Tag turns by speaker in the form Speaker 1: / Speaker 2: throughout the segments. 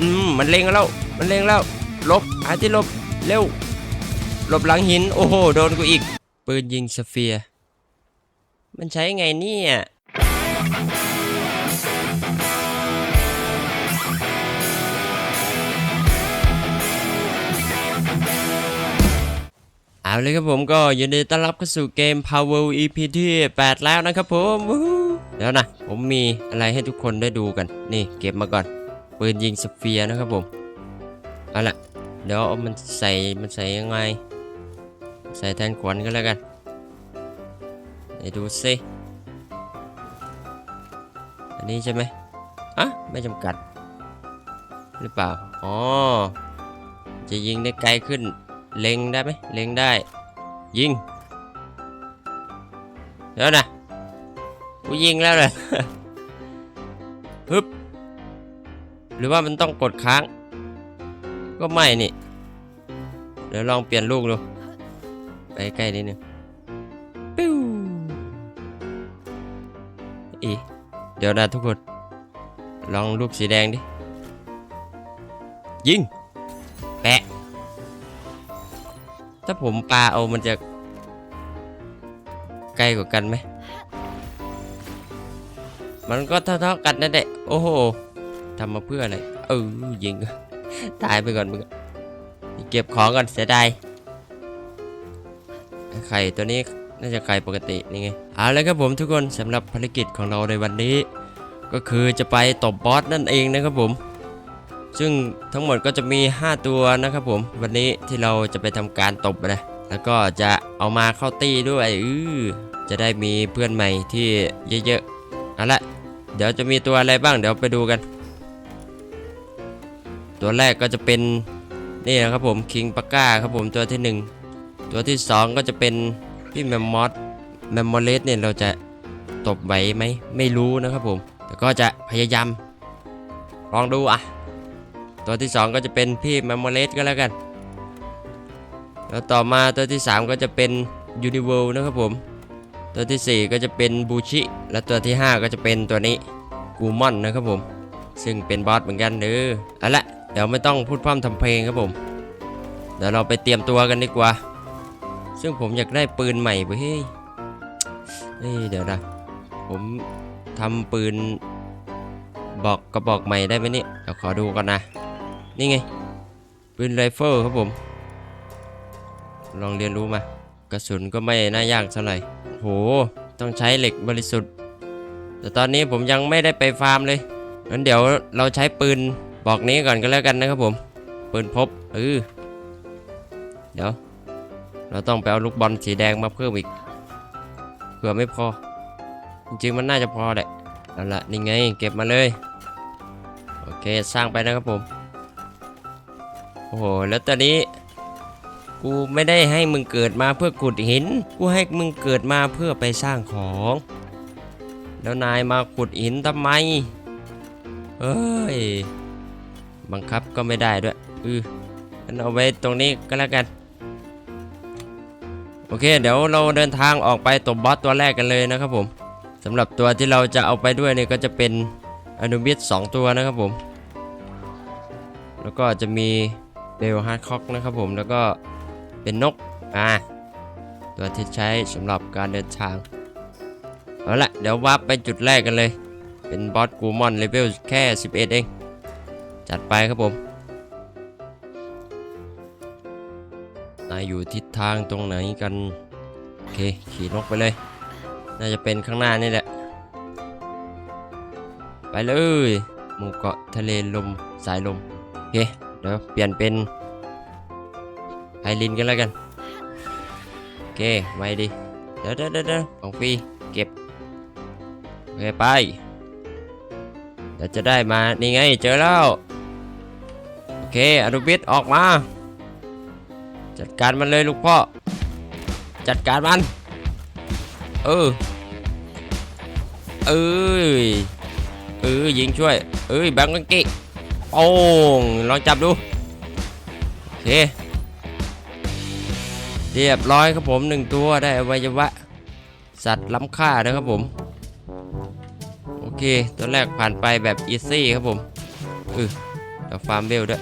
Speaker 1: อืมมันเล็งแล้ว มันเล็งแล้วลบหาที่ลบเร็วหลบหลังหิน โอ้โห โดนกูอีก ปืนยิงสเฟียร์มันใช้ไงเนี่ยเอาเลยครับผมก็ยินดีต้อนรับเข้าสู่เกม Power EP ที่ 8 แล้วนะครับผมวู้ฮู้เดี๋ยวนะ ผมมีอะไรให้ทุกคนได้ดูกัน นี่เก็บมาก่อน ปืนยิงสเฟียร์นะครับผมเอาละเดี๋ยวมันใส่มันใส่ยังไง ใส่แทนขวัญก็แล้วกันไหนดูซิอันนี้ใช่ไหมอะไม่จำกัด หรือเปล่า อ๋อ จะยิงได้ไกลขึ้น เล็งได้ไหมเล็งได้ ยิง เดี๋ยวนะกูยิงแล้วเลย หรือว่ามันต้องกดค้าง ก็ไม่นี่ เดี๋ยวลองเปลี่ยนลูกดู ไปใกล้นิดนึงปิ้วอีเดี๋ยวนะทุกคน ลองลูกสีแดงดิ ยิง แปะ ถ้าผมปาเอามันจะไกลกว่ากันไหม มันก็เท่าๆกันนั่นแหละ โอ้โห ทำมาเพื่ออะไรเออยิงตายไปก่อนมึงเก็บของก่อนเสียดายไข่ตัวนี้น่าจะไข่ปกตินี่ไงเอาลยครับผมทุกคนสำหรับภารกิจของเราในวันนี้ ก็คือจะไปตบบอสนั่นเองนะครับผม ซึ่งทั้งหมดก็จะมี 5 ตัวนะครับผม วันนี้ที่เราจะไปทำการตบนะแล้วก็จะเอามาเข้าตี้ด้วยอือจะได้มีเพื่อนใหม่ที่เยอะๆเอาละเดี๋ยวจะมีตัวอะไรบ้างเดี๋ยวไปดูกัน ตัวแรกก็จะเป็นนี่นะครับผมคิงปาก้าครับผมตัวที่ 1 ตัวที่ 2 ก็จะเป็นพี่แมมมอสแมมมอเลสเนี่ยเราจะตบไหวไหมไม่รู้นะครับผม แต่ก็จะพยายามลองดูอะ ตัวที่ 2 ก็จะเป็นพี่แมมมอเลสก็แล้วกัน แล้วต่อมาตัวที่ 3 ก็จะเป็นยูนิเวิลนะครับผม ตัวทีสี่4 ก็จะเป็นบูชิ และตัวที่ 5 ก็จะเป็นตัวนี้กูมอนนะครับผม ซึ่งเป็นบอสเหมือนกันเด้อเอาละ เดี๋ยวไม่ต้องพูดพร่ำทำเพลงครับผม เดี๋ยวเราไปเตรียมตัวกันดีกว่า ซึ่งผมอยากได้ปืนใหม่ปเฮ้ยเฮ้ยเดี๋ยวนะ ผมทำปืนบอกกระบอกใหม่ได้ไหมเนี่ยเดี๋ยวขอดูก่อนนะ นี่ไง ปืนไรเฟิลครับผม ลองเรียนรู้มากระสุนก็ไม่น่ายากเท่าไหร่โห ต้องใช้เหล็กบริสุทธิ์ แต่ตอนนี้ผมยังไม่ได้ไปฟาร์มเลยงั้นเดี๋ยวเราใช้ปืน บอกนี้ก่อนก็แล้วกันนะครับผมปืนพบเออเดี๋ยว เราต้องไปเอาลูกบอลสีแดงมาเพิ่มอีกเผื่อไม่พอ จริงๆมันน่าจะพอแหละเอาละนี่ไงเก็บมาเลย โอเคสร้างไปนะครับผม โอ้โหแล้วตอนนี้ กูไม่ได้ให้มึงเกิดมาเพื่อขุดหิน กูให้มึงเกิดมาเพื่อไปสร้างของ แล้วนายมาขุดหินทำไมเฮ้ย บังคับก็ไม่ได้ด้วย อืองั้นเอาไว้ตรงนี้ก็แล้วกัน โอเค เดี๋ยวเราเดินทางออกไปตบบอสตัวแรกกันเลยนะครับผมสำหรับตัวที่เราจะเอาไปด้วยเนี่ยก็จะเป็นอนุบิส2ตัวนะครับผม แล้วก็จะมีเบลฮาร์ดคอกนะครับผม แล้วก็เป็นนก อ่า ตัวที่ใช้สำหรับการเดินทาง เอาละเดี๋ยววาร์ปไปจุดแรกกันเลย เป็นบอสกูมอนเลเวลแค่ 11 เอง จัดไปครับผมนายอยู่ทิศทางตรงไหนกัน โอเค ขี่นกไปเลย น่าจะเป็นข้างหน้านี่แหละ ไปเลยหมู่เกาะทะเลลมสายลม โอเค เดี๋ยวเปลี่ยนเป็นไอรินกันแล้วกัน โอเคไวดีเดี๋ยวเดี๋ยวเดี๋ยวของฟรีเก็บ โอเค ไปเดี๋ยวจะได้มา นี่ไง เจอแล้ว เคอนุบิสออกมา จัดการมันเลยลูกพ่อ จัดการมัน เออ เอ้ย เออยิงช่วย เอ้ยแบงกังกิโอ้งลองจับดู โอเค เรียบร้อยครับผมหนึ่งตัวได้อวัยวะ สัตว์ล้ำค่านะครับผม โอเค ตัวแรกผ่านไปแบบอีซี่ครับผมเออแล้วฟาร์มเวลด้วย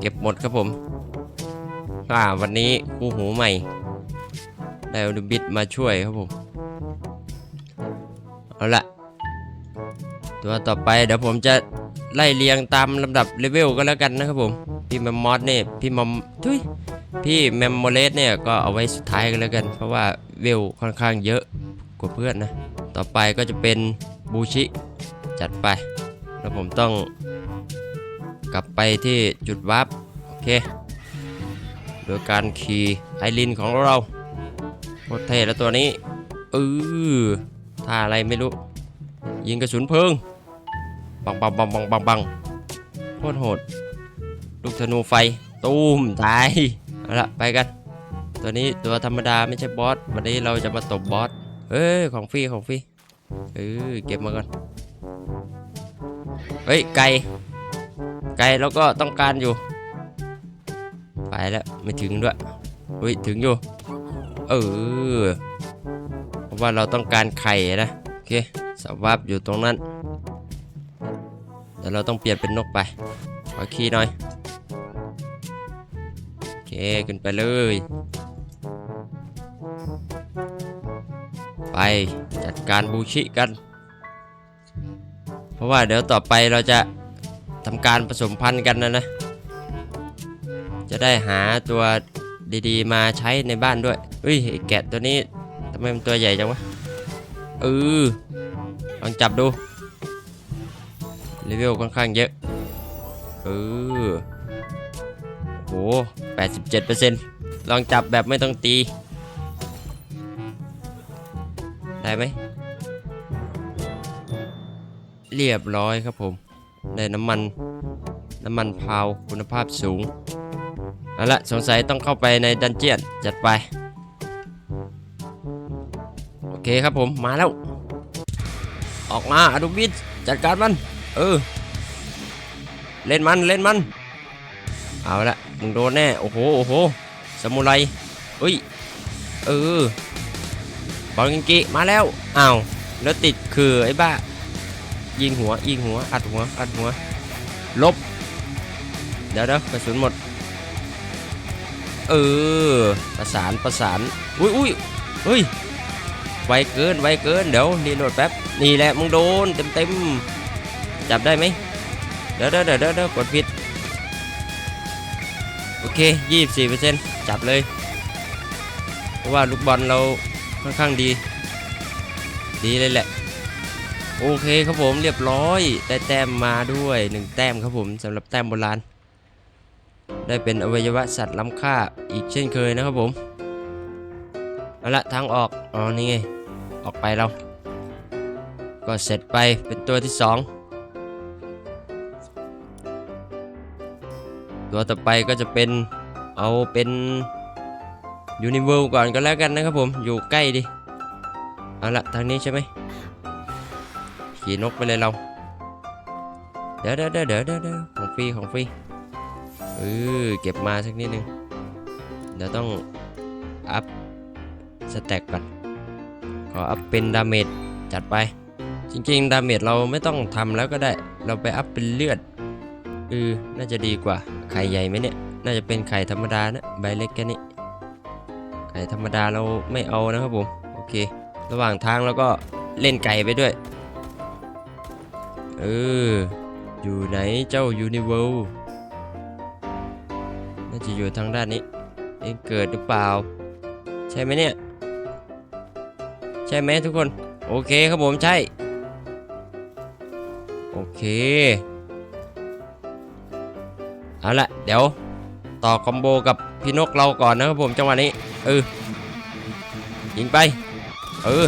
Speaker 1: เก็บหมดครับผมอ่าวันนี้คู่หูใหม่ ได้อนุบิดมาช่วยครับผม เอาละตัวต่อไปเดี๋ยวผมจะไล่เรียงตามลำดับเลเวลก็แล้วกันนะครับผม พี่แมมมอสเนี่ยพี่มอมทุยพี่แมมโมเลสเนี่ยก็เอาไว้สุดท้ายกันแล้วกัน เพราะว่าเวลค่อนข้างเยอะกว่าเพื่อนนะ ต่อไปก็จะเป็นบูชิ จัดไป แล้วผมต้องกลับไปที่จุดวาร์ปโอเค โดยการขี่ไอรินของเราโคตรเท่แล้วตัวนี้เออท่าอะไรไม่รู้ ยิงกระสุนเพลิงบังบังบังบังบังบังโคตรโหด ลูกธนูไฟ ตูมตายเอาละไปกัน ตัวนี้ตัวธรรมดาไม่ใช่บอส วันนี้เราจะมาตบบอสเฮ้ยของฟรีของฟรีเออเก็บมาก่อน เฮ้ยไก่ไก่เราก็ต้องการอยู่ ไปแล้วไม่ถึงด้วยเฮ้ยถึงอยู่ เออเพราะว่าเราต้องการไข่นะโอเคสวับอยู่ตรงนั้นเดี๋ยวเราต้องเปลี่ยนเป็นนกไปขอคีย์หน่อยโอเคขึ้นไปเลยไปจัดการบูชิกัน ราะว่าเดี๋ยวต่อไปเราจะทำการผสมพันธุ์กันนะนะ จะได้หาตัวดีๆ มาใช้ในบ้านด้วยเฮ้ยไอแกะตัวนี้ทำไมมันตัวใหญ่จังวะเออลองจับดูเลเวลค่อนข้างเยอะเออโห87%ลองจับแบบไม่ต้องตี ได้ไหม เรียบร้อยครับผม ได้น้ำมันน้ำมันพราวคุณภาพสูงเอาละสงสัยต้องเข้าไปในดันเจียนจัดไป โอเคครับผมมาแล้ว ออกมาอดูบิดจัดการมัน เออ เล่นมันเล่นมัน เอาละมึงโดนแน่ โอ้โหโอ้โหสมุไรเฮ้ย เออบอลกินกิมาแล้วอ้าวแล้วติดคือไอ้บ้า ยิงหัวยิงหัวอัดหัวอัดหัวลบ เดี๋ยวเดี๋ยวกระสุนหมด เออ ประสานประสาน อุ้ยอุ้ยเฮ้ยไวเกินไวเกินเดี๋ยวรีโหลดแป๊บนี่แหละมึงโดนเต็มเต็มจับได้ไหมเดี๋ยวเดี๋ยวเดี๋ยวเดี๋ยวกดผิดโอเคยี่สิบสี่เปอร์เซ็นต์จับเลย เพราะว่าลูกบอลเราค่อนข้างดี ดีเลยแหละ โอเคครับผมเรียบร้อยได้แต้มมาด้วยหนึ่งแต้มครับผมสำหรับแต้มโบราณ ได้เป็นอวัยวะสัตว์ล้ำค่าอีกเช่นเคยนะครับผมเอาละทางออกอ๋อนี่ไงออกไปเรา ก็เสร็จไปเป็นตัวที่สองตัวต่อไปก็จะเป็นเอาเป็นยูนิเวิลก่อนก็แล้วกันนะครับผมอยู่ใกล้ดิเอาละทางนี้ใช่ไหม ขี่นกไปเลยเราเดี๋ยวเดี๋ยวเดี๋ยวเดี๋ยวเดี๋ยวเดี๋ยวของฟรีของฟรีเออเก็บมาสักนิดนึง เดี๋ยวต้องอัพสแต็กก่อนขออัพเป็นดาเมจจัดไป จริงๆ ดาเมจเราไม่ต้องทำแล้วก็ได้ เราไปอัพเป็นเลือดเออน่าจะดีกว่า ไข่ใหญ่ไหมเนี่ย น่าจะเป็นไข่ธรรมดานะ ใบเล็กแค่นี้ ไข่ธรรมดาเราไม่เอานะครับผม โอเค ระหว่างทางเราก็เล่นไก่ไปด้วย เออ อยู่ไหนเจ้ายูนิเวลน่าจะอยู่ทางด้านนี้ เองเกิดหรือเปล่า ใช่ไหมเนี่ย ใช่ไหมทุกคน โอเคครับผมใช่ โอเค เอาละเดี๋ยว ต่อคอมโบกับพี่นกเราก่อนนะครับผมจังหวะนี้ เออยิงไป เออ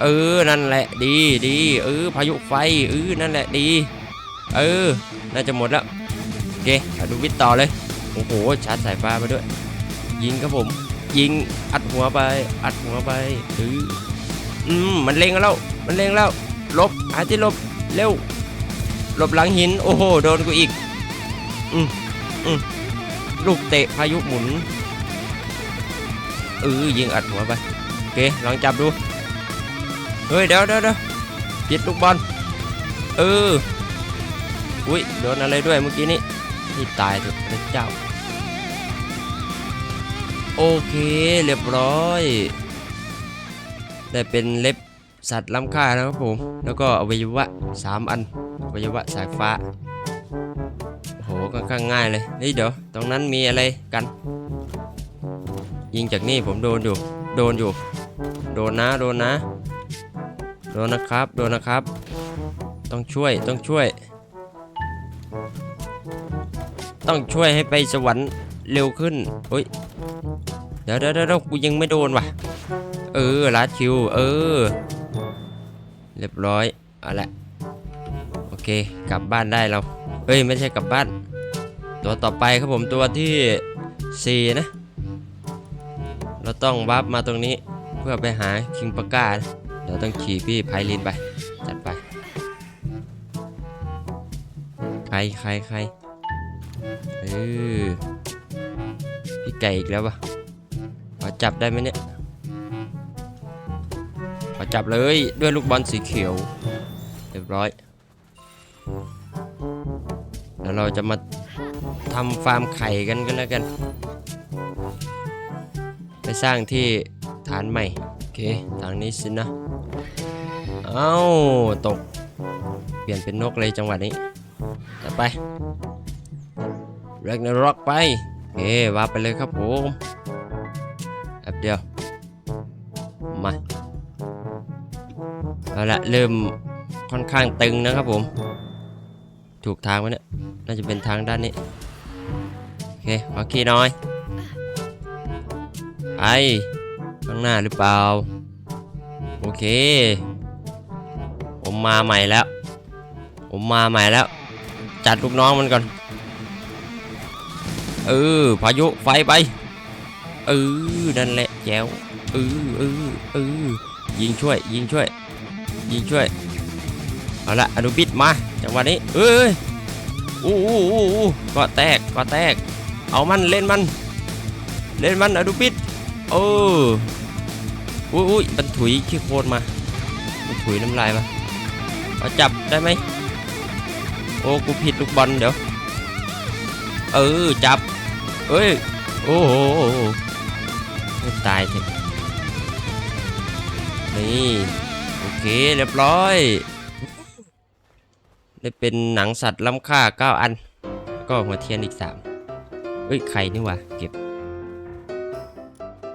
Speaker 1: เออ นั่นแหละดีดีเออพายุไฟเออนั่นแหละดี เออ น่าจะหมดแล้วโอเคเอาดูวิทต่อเลย โอ้โห ชาร์จสายฟ้ามาด้วย ยิงครับผม ยิงอัดหัวไป อัดหัวไปเอออืมมันเล็งแล้ว มันเล็งแล้ว ลบ หาที่ลบ เร็ว ลบหลังหิน โอ้โห โดนกูอีก อืมอืมลูกเตะพายุหมุนเออยิงอัดหัวไป โอเค ลองจับดู เฮ้ยเดี๋ยวเดี๋ยวเดี๋ยวผิดลูกบอลเอออุ้ยโดนอะไรด้วยเมื่อกี้นี้ที่ตายเถอะพระเจ้า โอเคเรียบร้อย ได้เป็นเล็บสัตว์ล้ำค่านะครับผม แล้วก็อวัยวะสามอันอวัยวะสายฟ้าโอ้โหค่อนข้างง่ายเลยนี่เดี๋ยวตรงนั้นมีอะไรกัน ยิงจากนี่ผมโดนอยู่ โดนอยู่ โดนนะโดนนะ โดนนะครับ โดนนะครับ ต้องช่วย ต้องช่วย ต้องช่วยให้ไปสวรรค์เร็วขึ้นเฮ้ย เดี๋ยวเดี๋ยวเดี๋ยวกูยังไม่โดนว่ะ เออลัดคิว เออ เรียบร้อย เอาละ โอเค กลับบ้านได้เรา เฮ้ย ไม่ใช่กลับบ้าน ตัวต่อไปครับผมตัวที่ 4 นะ เราต้องวาร์ปมาตรงนี้เพื่อไปหาคิงปาก้านะ ดี๋ยวต้องขี่พี่ไพลินไป จัดไป ใครใครใครเออพี่ไก่อีกแล้วปะขอจับได้ไหมเนี่ยขอจับเลยด้วยลูกบอลสีเขียว เรียบร้อย แล้วเราจะมาทำฟาร์มไข่กันกันแล้วกัน ไปสร้างที่ฐานใหม่ โอเค ทางนี้สินะ เอ้าตก เปลี่ยนเป็นนกเลยจังหวะนี้ไปเรกนร็อกไปโอเควาไปเลยครับผมแป๊บเดียว มา เอาละเริ่มค่อนข้างตึงนะครับผม ถูกทางไหมเนี่ย น่าจะเป็นทางด้านนี้ โอเค ขอขี่น่อยไปข้างหน้าหรือเปล่า โอเค ผมมาใหม่แล้ว ผมมาใหม่แล้ว จัดลูกน้องมันก่อน เออ พายุไฟไป เออ นั่นแหละแจวเออเออเออ ยิงช่วย ยิงช่วย ยิงช่วย เอาละอนุบิดมา จังหวะนี้ เอ้ยอู้อู้อู้ก็แตก ก็แตก เอามัน เล่นมัน เล่นมันอนุบิดเอออุ้ยอุ้มันถุยขี้โคลนมา มันถุยน้ำลายมา เอาจับได้ไหมโอ้กูผิดลูกบอลเดี๋ยว เออจับเอ้ยโอ้โหตายเถอะนี่โอเคเรียบร้อย ได้เป็นหนังสัตว์ล้ำค่า 9 อัน ก็หัวเทียนอีก 3 เอ้ยไข่นี่ว่าเก็บ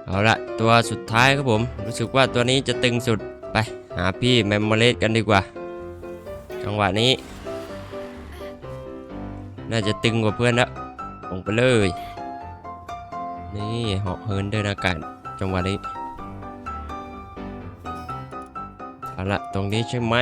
Speaker 1: เอาละตัวสุดท้ายครับผม รู้สึกว่าตัวนี้จะตึงสุดไป หาพี่แมมโมเลสกันดีกว่า จังหวะนี้ น่าจะตึงกว่าเพื่อนแล้วลงไปเลย นี่เหาะเหินเดินอากาศจังหวะนี้เอาละตรงนี้ใช่ไหม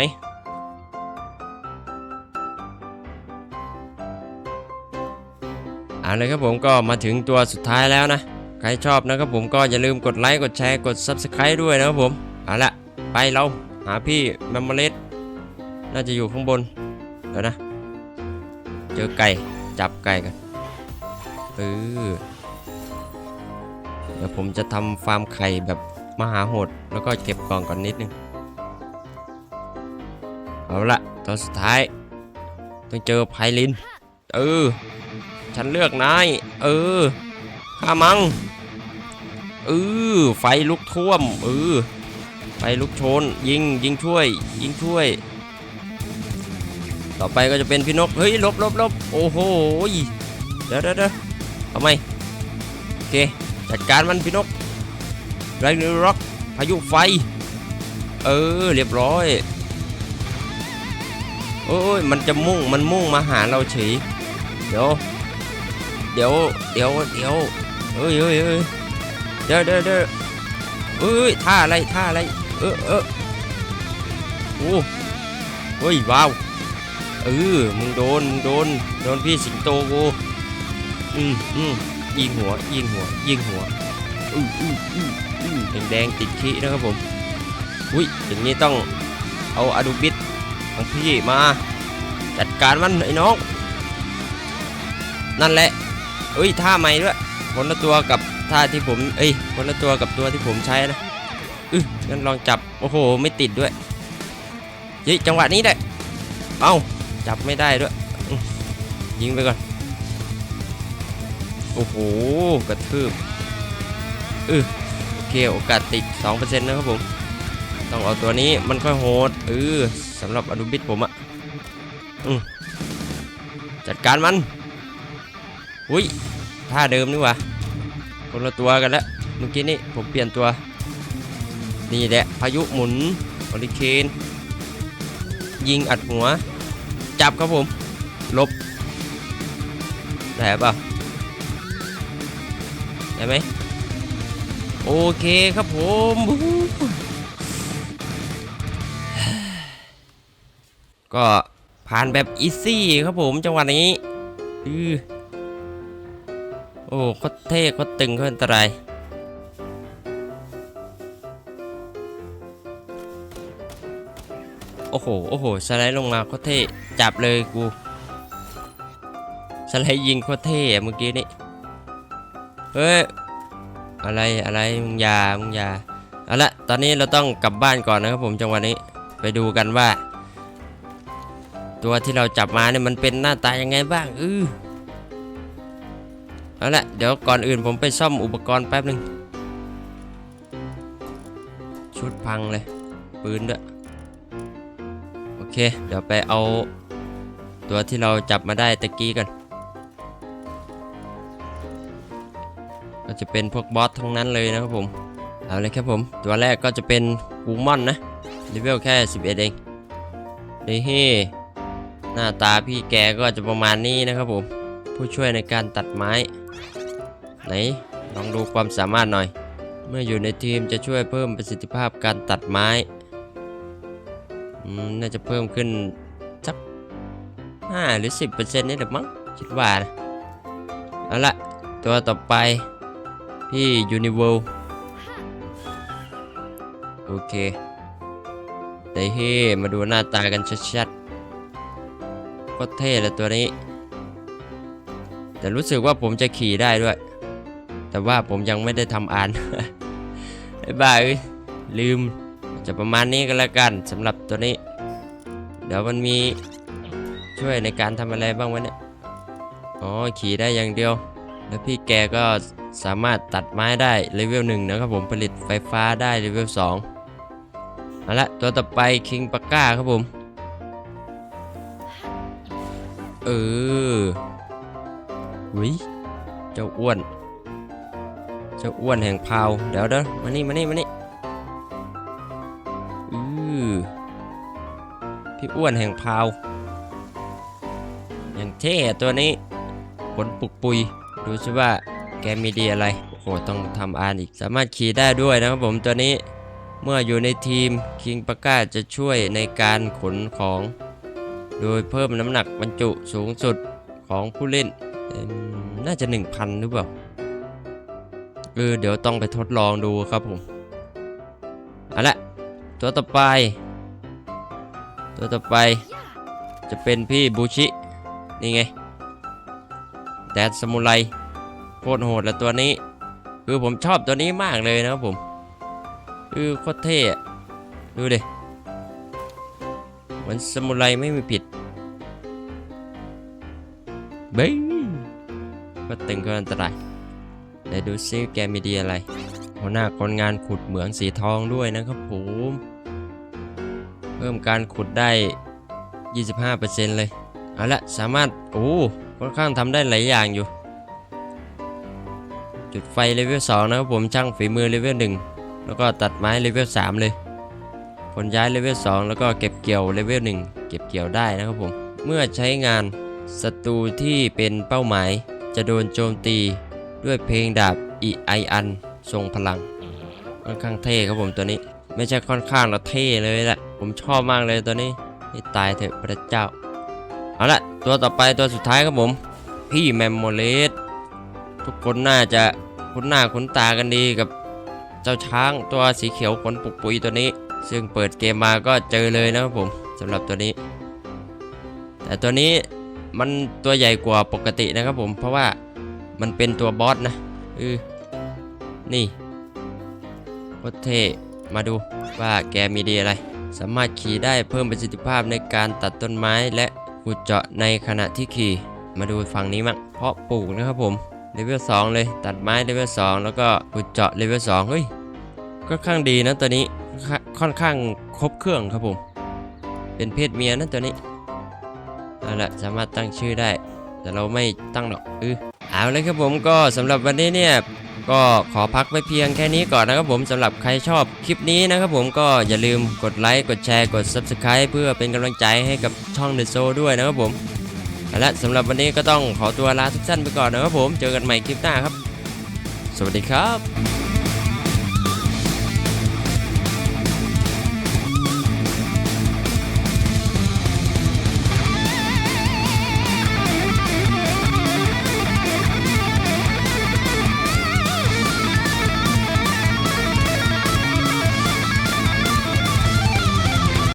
Speaker 1: เอาเลยครับผมก็มาถึงตัวสุดท้ายแล้วนะ ใครชอบนะครับผมก็อย่าลืมกดไลค์ กดแชร์ กด Subscribe ด้วยนะครับผม เอาละไปเราหาพี่แมมโมเลส น่าจะอยู่ข้างบน เดี๋ยวนะ เจอไก่ จับไก่กันเออเดี๋ยวผมจะทำฟาร์มไข่แบบมหาโหด แล้วก็เก็บกล่องก่อนนิดนึง เอาละตัวสุดท้าย ต้องเจอไพลิน เออ ฉันเลือกนาย เออข้ามัง เออ ไฟลุกท่วม เออ ไฟลุกโชน ยิง ยิงช่วย ยิงช่วย ต่อไปก็จะเป็นพี่นก เฮ้ยลบลบลบโอ้โหเดี๋ยวเดี๋ยวเดี๋ยวทำไมโอเคจัดการมันพี่นกไรนิร็อกพายุไฟ เออเรียบร้อยโอ้ยมันจะมุ่งมันมุ่งมาหาเราเฉยเดี๋ยวเดี๋ยวเดี๋ยวเดี๋ยวเฮ้ยเฮ้ยเฮ้ยเดี๋ยวเดี๋ยวเดี๋ยวเอ้ยท่าอะไรท่าอะไรเออเออโอ้เฮ้ยว้าว เออมึงโดนมึงโดนโดนพี่สิงโตกูอืมอืมยิงหัวยิงหัวยิงหัวอืออืออืออือแดงติดขี้นะครับผมอุ้ยอย่างนี้ต้องเอาอะดูบิดของพี่มาจัดการมันไอ้น้อง นั่นแหละเอ้ยท่าใหม่ด้วยคนละตัวกับท่าที่ผมเอ้ยคนละตัวกับตัวที่ผมใช้นะอืองั้นลองจับโอ้โหไม่ติดด้วยเฮ้ยจังหวะนี้แหละเอ้า จับไม่ได้ด้วย ยิงไปก่อน โอ้โห กระทืบเออโอเค โอกาสติด 2%นะครับผม ต้องเอาตัวนี้มันค่อยโหดเออสำหรับอนุบิดผมอะอืมจัดการมัน อุ้ยท่าเดิมนี่ว่าคนละตัวกันแล้วเมื่อกี้นี่ผมเปลี่ยนตัว นี่แหละพายุหมุนฮอริเคนยิงอัดหัว จับครับผม ลบ ได้ป่ะได้ไหมโอเคครับผมก็ผ่านแบบอีซี่ครับผมจังหวะนี้อือโอ้โคตรเท่โคตรตึงโคตรอันตราย โอ้โห โอ้โห สไลด์ลงมาโคตรเท่ จับเลยกู สไลด์ยิงโคตรเท่เมื่อกี้นี่ เฮ้ย อะไร อะไร มึงยา มึงยา เอาละ ตอนนี้เราต้องกลับบ้านก่อนนะครับผมจังหวะนี้ ไปดูกันว่า ตัวที่เราจับมาเนี่ยมันเป็นหน้าตายังไงบ้าง อือเอาละ เดี๋ยวก่อนอื่นผมไปซ่อมอุปกรณ์แป๊บหนึ่งชุดพังเลย ปืนด้วย เค เดี๋ยวไปเอาตัวที่เราจับมาได้ตะกี้กันก็จะเป็นพวกบอสทั้งนั้นเลยนะครับผม เอาเลยครับผม ตัวแรกก็จะเป็นกูมอนนะเลเวลแค่ 11 เองนี่ฮหน้าตาพี่แกก็จะประมาณนี้นะครับผม ผู้ช่วยในการตัดไม้ ไหน ลองดูความสามารถหน่อย เมื่ออยู่ในทีมจะช่วยเพิ่มประสิทธิภาพการตัดไม้ น่าจะเพิ่มขึ้นสัก5หรือ10%นี่แหละมั้งคิดว่านะเอาละตัวต่อไปพี่ยูนิเวลโอเคได้เฮ้มาดูหน้าตากันชัดๆก็เท่เลยตัวนี้ แต่รู้สึกว่าผมจะขี่ได้ด้วย แต่ว่าผมยังไม่ได้ทำอ่านไอ้บ้าเอ้ยลืม จะประมาณนี้ก็แล้วกันสำหรับตัวนี้ เดี๋ยวมันมีช่วยในการทำอะไรบ้างวะเนี่ยอ๋อขี่ได้อย่างเดียว แล้วพี่แกก็สามารถตัดไม้ได้เลเวลหนึ่งนะครับผมผลิตไฟฟ้าได้เลเวลสองเอาละตัวต่อไปคิงปาก้าครับผมเออวิเจ้าอ้วน เจ้าอ้วนแห่งพาว เดี๋ยวเดี๋ยวมานี่มานี่มานี่ พี่อ้วนแห่งพาว อย่างเท่ตัวนี้ขนปุกปุย ดูสิว่าแกมีดีอะไร โอ้โห ต้องทำอ่านอีก สามารถขี่ได้ด้วยนะครับผมตัวนี้ เมื่ออยู่ในทีมคิงปาก้าจะช่วยในการขนของ โดยเพิ่มน้ำหนักบรรจุสูงสุดของผู้เล่น น่าจะ 1,000 หรือเปล่าเออเดี๋ยวต้องไปทดลองดูครับผม เอาละตัวต่อไป ตัวต่อไปจะเป็นพี่บูชิ นี่ไง แดดสมุไรโคตรโหดแล้วตัวนี้ คือผมชอบตัวนี้มากเลยนะครับผม คือโคตรเท่ดูดิเหมือนสมุไรไม่มีผิดเบ้ยก็ตึงก็อันตรายเดี๋ยวดูซิแกมีดีอะไรหัวหน้าคนงานขุดเหมืองสีทองด้วยนะครับผม เพิ่มการขุดได้ 25%เลย เอาละสามารถ โอ้ค่อนข้างทำได้หลายอย่างอยู่ จุดไฟเลเวล2นะครับผมช่างฝีมือเลเวล1แล้วก็ตัดไม้เลเวล3เลยขนย้ายเลเวล2แล้วก็เก็บเกี่ยวเลเวล1เก็บเกี่ยวได้นะครับผม เมื่อใช้งานศัตรูที่เป็นเป้าหมาย จะโดนโจมตีด้วยเพลงดาบอีไออันทรงพลัง ค่อนข้างเท่ครับผมตัวนี้ ไม่ใช่ค่อนข้างแล้วเท่เลยแหละ ผมชอบมากเลยตัวนี้ให้ตายเถอะพระเจ้า เอาละตัวต่อไปตัวสุดท้ายครับผม พี่แมมโมเลสทุกคนน่าจะคุ้นหน้าคุ้นตากันดีกับเจ้าช้างตัวสีเขียวขนปุกปุยตัวนี้ ซึ่งเปิดเกมมาก็เจอเลยนะครับผมสำหรับตัวนี้ แต่ตัวนี้มันตัวใหญ่กว่าปกตินะครับผมเพราะว่ามันเป็นตัวบอสนะเออนี่โคตรเทมาดูว่าแกมีดีอะไร สามารถขี่ได้เพิ่มประสิทธิภาพในการตัดต้นไม้และขุดเจาะในขณะที่ขี่ มาดูฝั่งนี้มั่งเพาะปลูกนะครับผมเลเวล2เลยตัดไม้เลเวล2แล้วก็ขุดเจาะเลเวล2เฮ้ยค่อนข้างดีนะตัวนี้ค่ค่อนข้างครบเครื่องครับผม เป็นเพศเมียนะตัวนี้เอาละสามารถตั้งชื่อได้ แต่เราไม่ตั้งหรอกเออเอาเลยครับผมก็สำหรับวันนี้เนี่ย ก็ขอพักไว้เพียงแค่นี้ก่อนนะครับผมสำหรับใครชอบคลิปนี้นะครับผมก็อย่าลืมกดไลค์กดแชร์กด Subscribe เพื่อเป็นกำลังใจให้กับช่อง The Show ด้วยนะครับผมและสำหรับวันนี้ก็ต้องขอตัวลาทุกท่านไปก่อนนะครับผม เจอกันใหม่คลิปหน้าครับ สวัสดีครับ